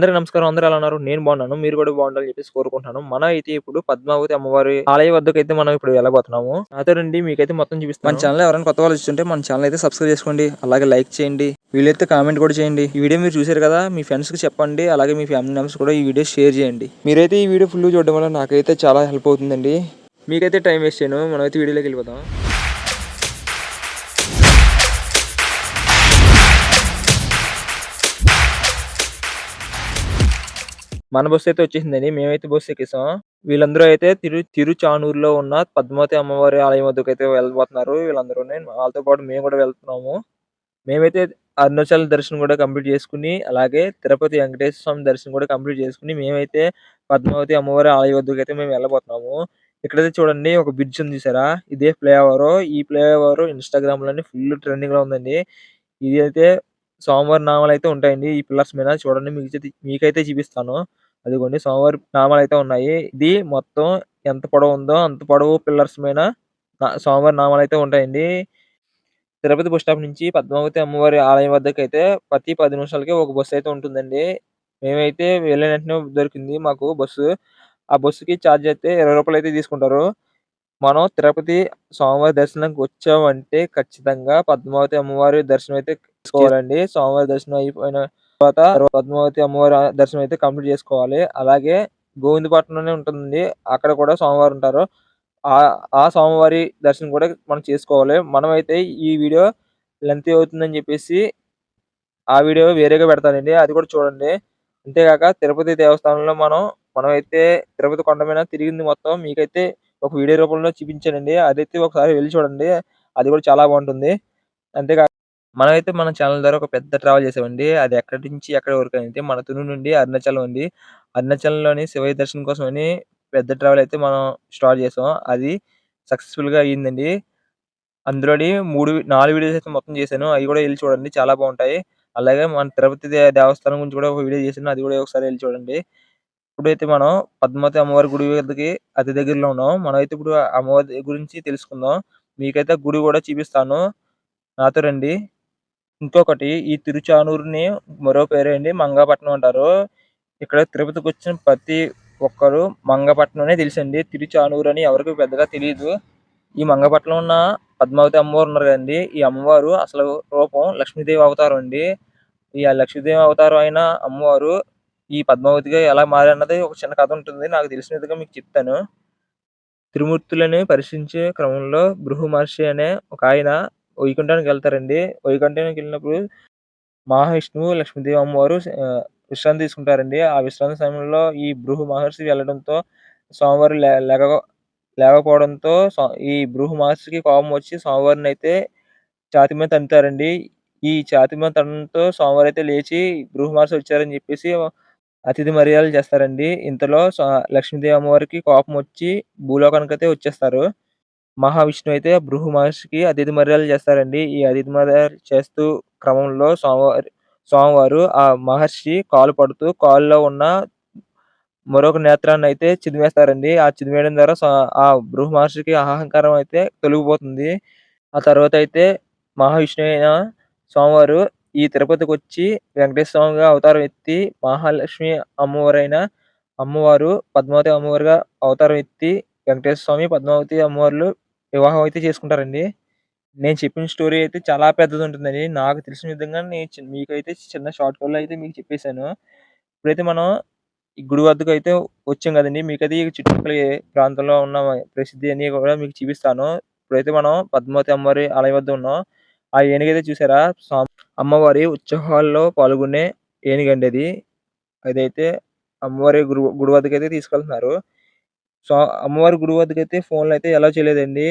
అందరికీ నమస్కారం. అందరూ ఎలా ఉన్నారు? నేను బాగున్నాను. మీరు కూడా బాగుండాలని చెప్పేసి కోరుకుంటున్నాను. మనం అయితే ఇప్పుడు పద్మావతి అమ్మవారి ఆలయ వద్దకు అయితే మనం ఇప్పుడు వెళ్ళబోతున్నాము. నాతో రండి మీకైతే మొత్తం మన ఛానల్ ఎవరైనా కొత్త వాళ్ళు చూస్తుంటే మన ఛానల్ అయితే సబ్స్క్రైబ్ చేసుకోండి అలాగే లైక్ చేయండి వీలైతే కామెంట్ కూడా చేయండి ఈ వీడియో మీరు చూశారు కదా మీ ఫ్రెండ్స్కి చెప్పండి అలాగే మీ ఫ్యామిలీ మెంబర్స్ కూడా ఈ వీడియో షేర్ చేయండి మీరైతే ఈ వీడియో ఫుల్ చూడడం వల్ల నాకైతే చాలా హెల్ప్ అవుతుందండి మీకైతే టైం వేస్ట్ చేయను. మనమైతే వీడియోలోకి వెళ్ళిపోతాం. మన బస్సు అయితే వచ్చేసిందండి. మేమైతే బస్సు ఎక్కేసాం. వీళ్ళందరూ అయితే తిరు తిరుచానూరులో ఉన్న పద్మావతి అమ్మవారి ఆలయం వద్దకు అయితే వెళ్ళబోతున్నారు. వీళ్ళందరూ వాళ్ళతో పాటు మేము కూడా వెళ్తున్నాము. మేమైతే అరుణాచల్ దర్శనం కూడా కంప్లీట్ చేసుకుని, అలాగే తిరుపతి వెంకటేశ్వర స్వామి దర్శనం కూడా కంప్లీట్ చేసుకుని, మేమైతే పద్మావతి అమ్మవారి ఆలయం అయితే మేము వెళ్ళబోతున్నాము. ఇక్కడైతే చూడండి ఒక బ్రిడ్జ్ ఉంది చూసారా? ఇదే ఫ్లైఓవర్. ఈ ఫ్లైఓవర్ ఇన్‌స్టాగ్రామ్‌లోని ఫుల్ ట్రెండింగ్‌లో ఉందండి. ఇది అయితే సోమవారం నామాలు అయితే ఉంటాయండి. ఈ పిల్లర్స్ మీద చూడండి మీకు మీకైతే చూపిస్తాను. అదిగోండి స్వామివారి నామాలు అయితే ఉన్నాయి. ఇది మొత్తం ఎంత పొడవు ఉందో అంత పొడవు పిల్లర్స్ మీద సోమవారి స్వామివారి నామాలు అయితే ఉంటాయండి. తిరుపతి బస్ స్టాప్ నుంచి పద్మావతి అమ్మవారి ఆలయం వద్దకు అయితే ప్రతి పది నిమిషాలకి ఒక బస్సు అయితే ఉంటుందండి. మేమైతే వెళ్ళిన వెంటనే దొరికింది మాకు బస్సు. ఆ బస్సుకి ఛార్జ్ అయితే ఇరవై రూపాయలు అయితే తీసుకుంటారు. మనం తిరుపతి స్వామివారి దర్శనానికి వచ్చామంటే ఖచ్చితంగా పద్మావతి అమ్మవారి దర్శనం అయితే చేసుకోవాలండి. స్వామివారి దర్శనం అయిపోయిన తర్వాత పద్మావతి అమ్మవారి దర్శనం అయితే కంప్లీట్ చేసుకోవాలి. అలాగే గోవిందపట్నంలోనే ఉంటుందండి. అక్కడ కూడా సోమవారం ఉంటారు. ఆ ఆ సోమవారి దర్శనం కూడా మనం చేసుకోవాలి. మనమైతే ఈ వీడియో లెంత్ అవుతుందని చెప్పేసి ఆ వీడియో వేరేగా పెడతానండి. అది కూడా చూడండి. అంతేగాక తిరుపతి దేవస్థానంలో మనం మనమైతే తిరుపతి కొండ మీద తిరిగింది మొత్తం మీకైతే ఒక వీడియో రూపంలో చూపించానండి. అదైతే ఒకసారి వెళ్ళి చూడండి. అది కూడా చాలా బాగుంటుంది. అంతేకాక మనమైతే మన ఛానల్ ద్వారా ఒక పెద్ద ట్రావెల్ చేసామండి. అది ఎక్కడి నుంచి ఎక్కడి వరకు అయితే మన తుని నుండి అరుణాచలం అండి. అరుణాచలంలోని శివయ్య దర్శనం కోసమని పెద్ద ట్రావెల్ అయితే మనం స్టార్ట్ చేసాం. అది సక్సెస్‌ఫుల్‌గా అయిందండి. అందులోని 3 4 వీడియోస్ అయితే మొత్తం చేశాను. అవి కూడా వెళ్ళి చూడండి. చాలా బాగుంటాయి. అలాగే మన తిరుపతి దే దేవస్థానం గురించి కూడా ఒక వీడియో చేశాను. అది కూడా ఒకసారి వెళ్ళి చూడండి. ఇప్పుడైతే మనం పద్మావతి అమ్మవారి గుడి వద్దకి అతి దగ్గరలో ఉన్నాం. మనమైతే ఇప్పుడు అమ్మవారి గురించి తెలుసుకుందాం. మీకైతే గుడి కూడా చూపిస్తాను. నాతో రండి. ఇంకొకటి ఈ తిరుచానూరుని మరో పేరేంటి అండి మంగాపట్నం అంటారు. ఇక్కడ తిరుపతికొచ్చిన ప్రతి ఒక్కరు మంగపట్నం తెలిసండి తిరుచానూరు అని ఎవరికి పెద్దగా తెలియదు ఈ మంగపట్నం ఉన్న పద్మావతి అమ్మవారు ఉన్నారు కదండి ఈ అమ్మవారు అసలు రూపం లక్ష్మీదేవి అవతారం అండి. ఈ లక్ష్మీదేవి అవతారం అయిన అమ్మవారు ఈ పద్మావతిగా ఎలా మారన్నది ఒక చిన్న కథ ఉంటుంది. నాకు తెలిసిన విధంగా మీకు చెప్తాను. త్రిమూర్తులని పరిశీలించే క్రమంలో బృహ మహర్షి అనే ఒక ఆయన వైకుంఠానికి వెళ్తారండి. వైకుంఠానికి వెళ్ళినప్పుడు మహావిష్ణువు, లక్ష్మీదేవి అమ్మవారు విశ్రాంతి తీసుకుంటారండి. ఆ విశ్రాంతి సమయంలో ఈ బృహ మహర్షి వెళ్ళడంతో స్వామివారు లేక లేకపోవడంతో ఈ బృహ మహర్షికి కోపం వచ్చి స్వామివారిని అయితే ఛాతి మీద తంతారండి. ఈ ఛాతి మీద తనతో స్వామివారు అయితే లేచి బృహ మహర్షి వచ్చారని చెప్పేసి అతిథి మర్యాదలు చేస్తారండి. ఇంతలో లక్ష్మీదేవి అమ్మవారికి కోపం వచ్చి భూలోకానికి అయితే వచ్చేస్తారు. మహావిష్ణువు అయితే భృగు మహర్షికి అతిథి మర్యాదలు చేస్తారండి. ఈ అతిథి మర్యాదలు చేస్తూ క్రమంలో స్వామివారి స్వామివారు ఆ మహర్షి కాలు పడుతూ కాలులో ఉన్న మరొక నేత్రాన్ని అయితే చిదిమేస్తారండి. ఆ చిదిమేయడం ద్వారా ఆ బృహ మహర్షికి అహంకారం అయితే తొలగిపోతుంది. ఆ తర్వాత అయితే మహావిష్ణువు అయిన స్వామివారు ఈ తిరుపతికి వచ్చి వెంకటేశ్వర స్వామిగా అవతారం ఎత్తి మహాలక్ష్మి అమ్మవారైన అమ్మవారు పద్మావతి అమ్మవారుగా అవతారం ఎత్తి వెంకటేశ్వర స్వామి, పద్మావతి అమ్మవార్లు వివాహం అయితే చేసుకుంటారండి. నేను చెప్పిన స్టోరీ అయితే చాలా పెద్దది ఉంటుందండి. నాకు తెలిసిన విధంగా నేను మీకైతే చిన్న షార్ట్ కట్‌లో అయితే మీకు చెప్పేసాను. ఇప్పుడైతే మనం ఈ గుడి అయితే వచ్చాం కదండి మీకైతే ఈ చుట్టుపక్కల ప్రాంతంలో ఉన్న ప్రసిద్ధి అన్ని కూడా మీకు చూపిస్తాను. ఇప్పుడైతే మనం పద్మావతి అమ్మవారి ఆలయం వద్ద ఉన్నాం. ఆ ఏనుగైతే చూసారా? అమ్మవారి ఉత్సవాల్లో పాల్గొనే ఏనుగండి అది. అదైతే అమ్మవారి గుడి గుడి వద్దకు అయితే తీసుకెళ్తున్నారు. సో, అమ్మవారి గుడి వద్దకైతే ఫోన్లు అయితే అలౌ చేయలేదండి.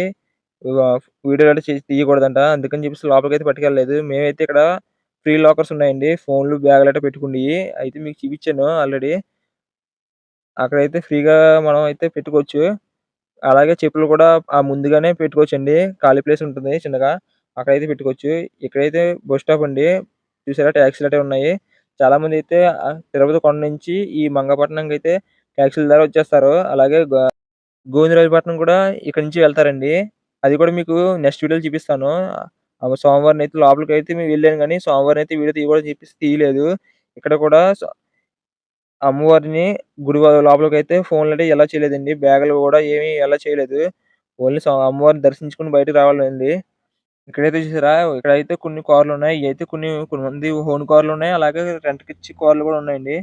వీడియోలు అయితే తీయకూడదంట. అందుకని చెప్పేసి లోపలికైతే పట్టుకెళ్ళలేదు. మేమైతే ఇక్కడ ఫ్రీ లాకర్స్ ఉన్నాయండి. ఫోన్‌లు, బ్యాగులు అట్లా పెట్టుకుండి అయితే మీకు చూపించాను ఆల్రెడీ. అక్కడైతే ఫ్రీగా మనం అయితే పెట్టుకోవచ్చు. అలాగే చెప్పులు కూడా ఆ ముందుగానే పెట్టుకోవచ్చు అండి ఖాళీ ప్లేస్ ఉంటుంది చిన్నగా. అక్కడైతే పెట్టుకోవచ్చు. ఇక్కడైతే బస్ స్టాప్ అండి. చూసారా టాక్సీలు అయితే ఉన్నాయి. చాలామంది అయితే తిరుపతి కొండ నుంచి ఈ మంగపట్నంకైతే యాక్చువల్ ద్వారా వచ్చేస్తారు. అలాగే గ గోవిందరాజపట్నం కూడా ఇక్కడ నుంచి వెళ్తారండి. అది కూడా మీకు నెక్స్ట్ వీడియోలో చూపిస్తాను. సోమవారం అయితే లోపలికి అయితే మేము వెళ్ళాను కానీ సోమవారం అయితే వీడియో తీయకూడదు చెప్పేసి తీయలేదు. ఇక్కడ కూడా అమ్మవారిని గుడి లోపలికి అయితే ఫోన్లు అయితే ఎలా చేయలేదండి. బ్యాగులు కూడా ఏమి ఎలా చేయలేదు. ఓన్లీ అమ్మవారిని దర్శించుకొని బయటకి రావాలండి. ఇక్కడైతే చూసారా? ఇక్కడైతే కొన్ని కార్లు ఉన్నాయి అయితే కొన్ని కొన్ని మంది హోన్ కార్లు ఉన్నాయి అలాగే రెంట్‌కిచ్చి కార్లు కూడా ఉన్నాయండి.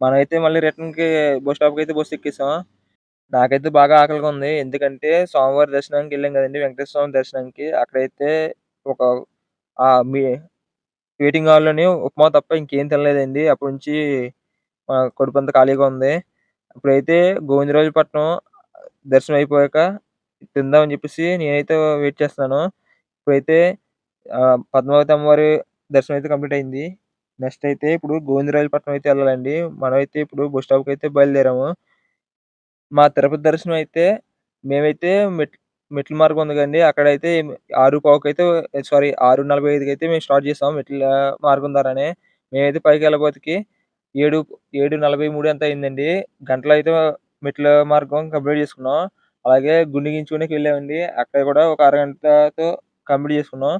మనమైతే మళ్ళీ రిటర్న్‌కి బస్ అయితే బస్ ఎక్కేసాం. నాకైతే బాగా ఆకలిగా ఉంది. ఎందుకంటే స్వామివారి దర్శనానికి వెళ్ళాం కదండి వెంకటేశ్వర స్వామి దర్శనానికి. అక్కడైతే ఒక మీ వెయిటింగ్ హాల్‌లోని ఉప్మా తప్ప ఇంకేం తినలేదండి. అప్పటి నుంచి కడుపు అంతా ఖాళీగా ఉంది. ఇప్పుడైతే గోవిందరాజుపట్నం దర్శనం అయిపోయాక తిందామని చెప్పేసి నేనైతే వెయిట్ చేస్తున్నాను. ఇప్పుడైతే పద్మావతి అమ్మవారి దర్శనం అయితే కంప్లీట్ అయింది. నెక్స్ట్ అయితే ఇప్పుడు గోవిందరాజపట్నం అయితే వెళ్ళాలండి మనమైతే ఇప్పుడు బస్ స్టాప్‌కైతే బయలుదేరాము. మా తిరుపతి దర్శనం అయితే మేమైతే మెట్ మెట్ల మార్గం ఉంది కదండీ! అక్కడైతే 6:15కైతే సారీ 6:45కైతే మేము స్టార్ట్ చేసాం మెట్ల మార్గం ద్వారానే. మేమైతే పైకి వెళ్ళబోతుకి ఏడు ఏడు నలభై మూడు ఎంత అయిందండి. గంటలు అయితే మెట్ల మార్గం కంప్లీట్ చేసుకున్నాం. అలాగే గుండె గీయించుకోవడానికి వెళ్ళామండి. అక్కడ కూడా ఒక అరగంటతో కంప్లీట్ చేసుకున్నాం.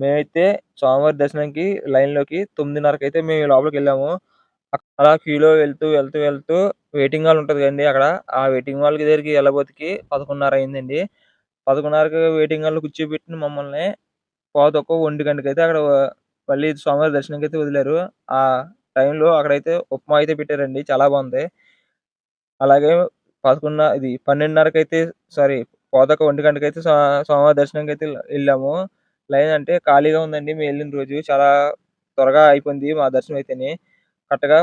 మేమైతే స్వామివారి దర్శనానికి లైన్‌లోకి 9:30కైతే మేము లోపలికి వెళ్ళాము అలా క్యూలో వెళ్తూ, వెళ్తూ, వెళ్తూ వెయిటింగ్ హాల్ ఉంటుంది కదండి అక్కడ. ఆ వెయిటింగ్ హాల్ దగ్గరికి ఎళ్ళబోతికి 11:30 అయిందండి. 11:30కి వెయిటింగ్ హాల్‌లో కూర్చోబెట్టిన మమ్మల్ని పావుతక్కువ 1:00కైతే అక్కడ మళ్ళీ స్వామివారి దర్శనానికైతే వదిలారు. ఆ టైంలో అక్కడైతే ఉప్మా అయితే పెట్టారండి. చాలా బాగుంది అలాగే 11 ఇది 12:30కైతే సారీ పావుతక్కువ 1:00కైతే గంటకైతే స్వామివారి దర్శనంకైతే వెళ్ళాము లైన్ అంటే ఖాళీగా ఉందండి మేము వెళ్ళిన రోజు. చాలా త్వరగా అయిపోయింది మా దర్శనం అయితేనే కరెక్ట్‌గా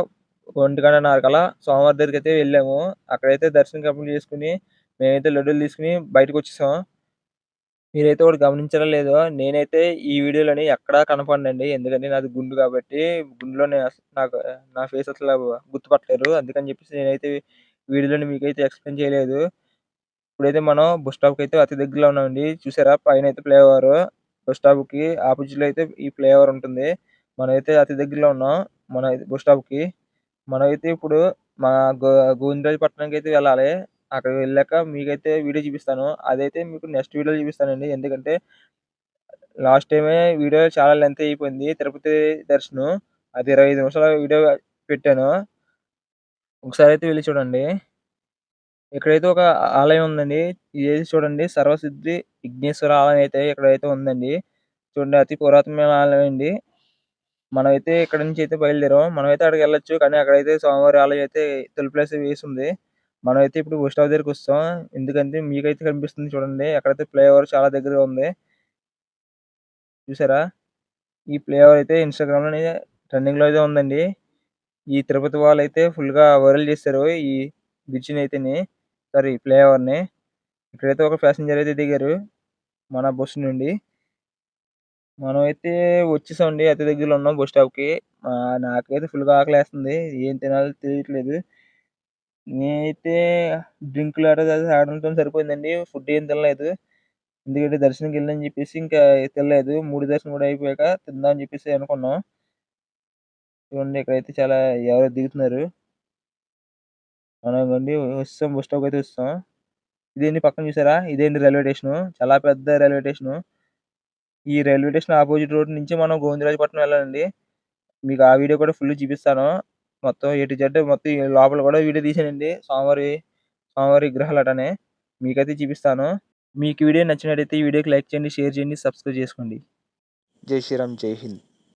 1:30 సోమవారి దగ్గరికి అయితే వెళ్ళాము. అక్కడైతే దర్శనం కంప్లీట్ చేసుకొని మేమైతే లడ్డూలు తీసుకొని బయటకొచ్చేసాం. మీరైతే ఒకటి గమనించడం లేదో నేనైతే ఈ వీడియోలోని ఎక్కడా కనపడండి ఎందుకంటే నాది గుండు కాబట్టి గుండులోనే నాకు నా ఫేస్ అసలు గుర్తుపట్టలేరు. అందుకని చెప్పేసి నేనైతే వీడియోలోని మీకైతే ఎక్స్‌ప్లెయిన్ చేయలేదు. ఇప్పుడైతే మనం బస్ స్టాప్‌కైతే అతి దగ్గరలో ఉన్నామండి. చూసారా పైన అయితే ఫ్లైఓవరు. బస్ స్టాప్కి ఆపోజిట్లో అయితే ఈ ఫ్లైఓవర్ ఉంటుంది. మనమైతే అతి దగ్గరలో ఉన్నాం. మన బస్ స్టాప్‌కి. మనమైతే ఇప్పుడు మా గో అయితే వెళ్ళాలి. అక్కడికి వెళ్ళాక మీకైతే వీడియో చూపిస్తాను. అదైతే మీకు నెక్స్ట్ వీడియో చూపిస్తానండి. ఎందుకంటే లాస్ట్ టైమే వీడియో చాలా లెంత్ అయిపోయింది. తిరుపతి దర్శనం. అది 25 నిమిషాల వీడియో పెట్టాను. ఒకసారి అయితే వెళ్ళి చూడండి. ఇక్కడైతే ఒక ఆలయం ఉందండి. ఇది చూడండి సర్వసిద్ధి విఘ్నేశ్వర ఆలయం అయితే ఇక్కడైతే ఉందండి. చూడండి అతి పురాతనమైన ఆలయం అండి. మనమైతే ఇక్కడ నుంచి అయితే బయలుదేరాం. మనమైతే అక్కడికి వెళ్ళొచ్చు కానీ అక్కడైతే స్వామివారి ఆలయం అయితే తలుపులేసి ఉంది మనమైతే ఇప్పుడు బస్ స్టాప్ వస్తాం ఎందుకంటే మీకైతే కనిపిస్తుంది చూడండి. అక్కడైతే ఫ్లైఓవర్ చాలా దగ్గరగా ఉంది. చూసారా? ఈ ఫ్లైఓవర్ అయితే ఇన్‌స్టాగ్రామ్‌లోని ట్రెండింగ్‌లో అయితే ఉందండి. ఈ తిరుపతి వాళ్ళు అయితే ఫుల్ ఫుల్‌గా వైరల్ చేశారు. ఈ బ్రిడ్జినైతేని సారీ ఫ్లైఓవర్‌ని. ఇక్కడైతే ఒక ప్యాసింజర్ అయితే దిగారు. మన బస్సు నుండి. మనం అయితే వచ్చేసామండి. అతి దగ్గరలో ఉన్నాం బస్ స్టాప్‌కి. నాకైతే ఫుల్‌గా ఆకలేస్తుంది. ఏం తినాలో తెలియట్లేదు. నేనైతే డ్రింకులు అటు ఆడటం సరిపోయిందండి. ఫుడ్ ఏం తినలేదు. ఎందుకంటే దర్శనంకెళ్ళని చెప్పేసి ఇంకా తినలేదు. మూడు దర్శనం కూడా అయిపోయాక తిందాం అని చెప్పేసి అనుకున్నాం. చూడండి ఇక్కడైతే చాలా ఎవరో దిగుతున్నారు. మనం వస్తాం. బస్ స్టాప్ అయితే వస్తాం. ఇదేంటి పక్కన చూసారా? ఇదేంటి రైల్వే స్టేషను. చాలా పెద్ద రైల్వే స్టేషను. ఈ రైల్వే స్టేషన్ ఆపోజిట్ రోడ్ నుంచి మనం గోవిందరాజపట్నం వెళ్ళాలండి. మీకు ఆ వీడియో కూడా ఫుల్ చూపిస్తాను. మొత్తం ఏ టు జెడ్ మొత్తం ఈ లోపల కూడా వీడియో తీశానండి. స్వామివారి స్వామివారి విగ్రహాలటనే. మీకైతే చూపిస్తాను. మీకు వీడియో నచ్చినట్టయితే ఈ వీడియోకి లైక్ చేయండి, షేర్ చేయండి, సబ్స్క్రైబ్ చేసుకోండి. జై శ్రీరామ్, జై హింద్.